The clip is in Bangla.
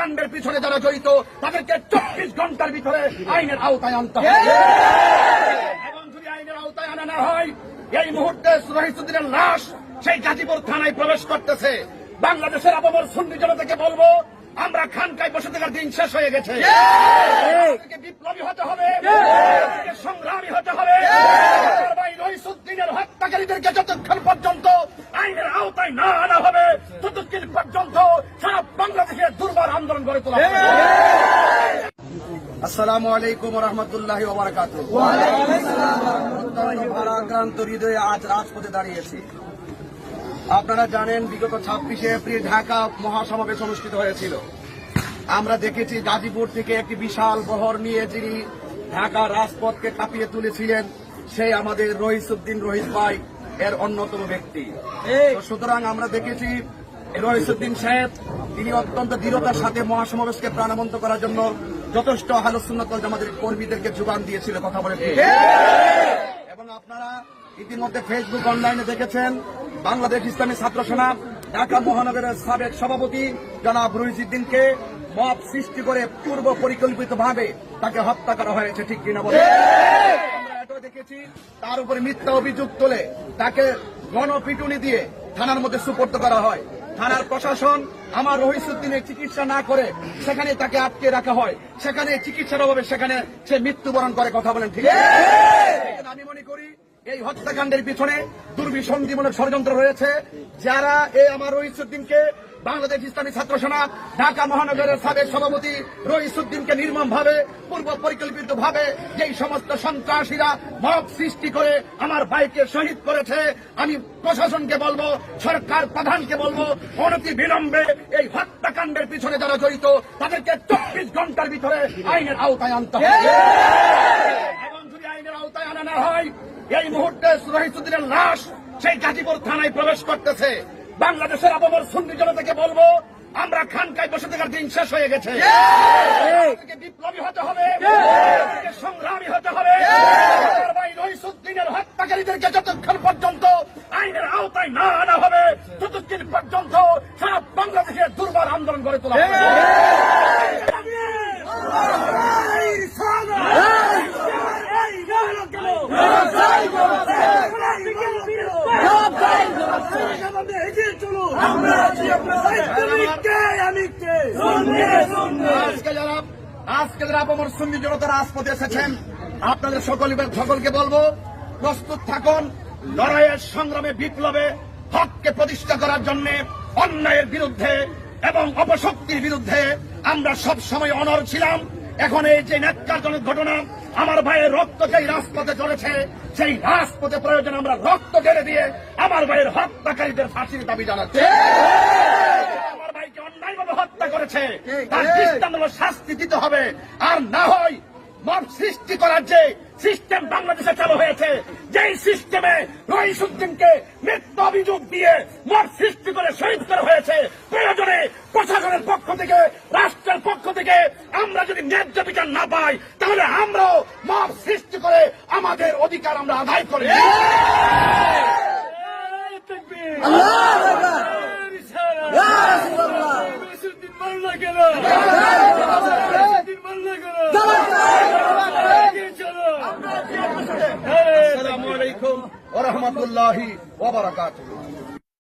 হত্যাকাণ্ডের পিছনে যারা জড়িত তাদেরকে চব্বিশ ঘণ্টার ভিতরে আইনের আওতায় আনতে হবে। এবং যদি আইনের আওতায় আনা না হয় এই মুহূর্তে রহিসুদ্দিনের লাশ সেই গাজীপুর থানায় প্রবেশ করতেছে। বাংলাদেশের আবহাওয়ার সুন্নি জনতাকে বলব আমরা খানকায় বসে থাকার দিন শেষ হয়ে গেছে। বিপ্লবী হতে হবে। সংগ্রামী হতে হবে। আন্দোলন গড়ে তোলা আসসালামু আলাইকুম রহমতুল্লাহ ওবরাকাত ভারাক্রান্ত হৃদয়ে আজ রাজপথে দাঁড়িয়েছি। আপনারা জানেন বিগত ছাব্বিশে এপ্রিল ঢাকা মহাসমাবেশ অনুষ্ঠিত হয়েছিল। আমরা দেখেছি গাজীপুর থেকে একটি বিশাল বহর নিয়ে যিনি ঢাকা রাজপথকে কাঁপিয়ে তুলেছিলেন সেই আমাদের রহিসুদ্দিন রহিত ভাই এর অন্যতম ব্যক্তি। সুতরাং আমরা দেখেছি রহিসুদ্দিন সাহেব তিনি অত্যন্ত দৃঢ়তার সাথে মহাসমাবেশকে প্রাণবন্ত করার জন্য যথেষ্ট আলোচনা আমাদের কর্মীদেরকে যোগান দিয়েছিল, কথা বলে এবং আপনারা ইতিমধ্যে ফেসবুক অনলাইনে দেখেছেন, বাংলাদেশ ইসলামী ছাত্র সেনা, ঢাকা মহানগরের সাবেক সভাপতি জনাব রহিসুদ্দিনকে মব সৃষ্টি করে পূর্ব পরিকল্পিত ভাবে তাকে হত্যা করা হয়েছে, ঠিক কিনা বলে দেখেছি, তার উপরে মিথ্যা অভিযোগ তোলে তাকে গণপিটুনি দিয়ে থানার মধ্যে সুপর্দ করা হয়। থানার প্রশাসন আমার রহিসুদ্দিনের চিকিৎসা না করে সেখানে তাকে আটকে রাখা হয় সেখানে চিকিৎসার অভাবে সেখানে সে মৃত্যুবরণ করে কথা বলেন ঠিক আছে? আমি মনে করি এই হত্যাকাণ্ডের পিছনে দুর্বিসন্ধিমূলক ষড়যন্ত্র রয়েছে যারা এই আমার রহিসুদ্দিনকে বাংলাদেশ ইসলামী ছাত্র সেনা ঢাকা মহানগরের সাবেক সভাপতি রহিসুদ্দিনকে নির্মম ভাবে পূর্ব পরিকল্পিত ভাবে যেই সমস্ত সন্ত্রাসীরা মব সৃষ্টি করে আমার ভাইকে শহীদ করেছে আমি প্রশাসনকে বলব সরকার প্রধানকে বলব অনতি বিলম্বে এই হত্যাকাণ্ডের পিছনে যারা জড়িত তাদেরকে চব্বিশ ঘণ্টার ভিতরে আইনের আওতায় আনতে হবে। এবং যদি আইনের আওতায় আনা না হয় এই মুহূর্তে রহিসুদ্দিনের লাশ সেই গাজীপুর থানায় প্রবেশ করতেছে। বাংলাদেশের আবহাওয়ার সুন্নি জনতাকে বলব আমরা খানকায় বসে থাকার দিন শেষ হয়ে গেছে। বিপ্লবী হতে হবে। সংগ্রামী হতে হবে। রহিসুদ্দিনের হত্যাকারীদেরকে যতক্ষণ পর্যন্ত আইনের আওতায় না আনা হবে ততক্ষণ পর্যন্ত সারা বাংলাদেশের দুর্বার আন্দোলন গড়ে তোলা হবে। আজকে যারা জনতা রাজপথে এসেছেন আপনাদের সকল সকলকে বলব প্রস্তুত থাকুন লড়াইয়ের সংগ্রামে বিপ্লবে হককে প্রতিষ্ঠা করার জন্য অন্যায়ের বিরুদ্ধে এবং অপশক্তির বিরুদ্ধে আমরা সব সময় অনর ছিলাম এখন এই যে ন্যাক্কারজনক ঘটনা, আমার ভাইয়ের রক্ত যেই রাজপথে চলেছে সেই রাজপথে প্রয়োজন আমরা রক্ত ঢেলে দিয়ে আমার ভাইয়ের হত্যাকারীদের ফাঁসির দাবি জানাচ্ছি আমার ভাইকে অন্যায়ভাবে হত্যা করেছে তার দৃষ্টান্তমূলক শাস্তি দিতে হবে। আর না হয় মব সৃষ্টি করার যে সিস্টেম বাংলাদেশে চালু হয়েছে যেই সিস্টেমে রহিসুদ্দিনকে মৃত্যু অভিযোগ দিয়ে মব সৃষ্টি করে শহীদ করা হয়েছে প্রয়োজনে প্রশাসনের পক্ষ থেকে রাষ্ট্রের পক্ষ থেকে আমরা যদি ন্যায্য বিচার না পাই তাহলে আমরাও মব সৃষ্টি করে আমাদের অধিকার আমরা আদায় করি। আসসালামু আলাইকুম ওয়া রাহমাতুল্লাহি ওয়া বারাকাতুহু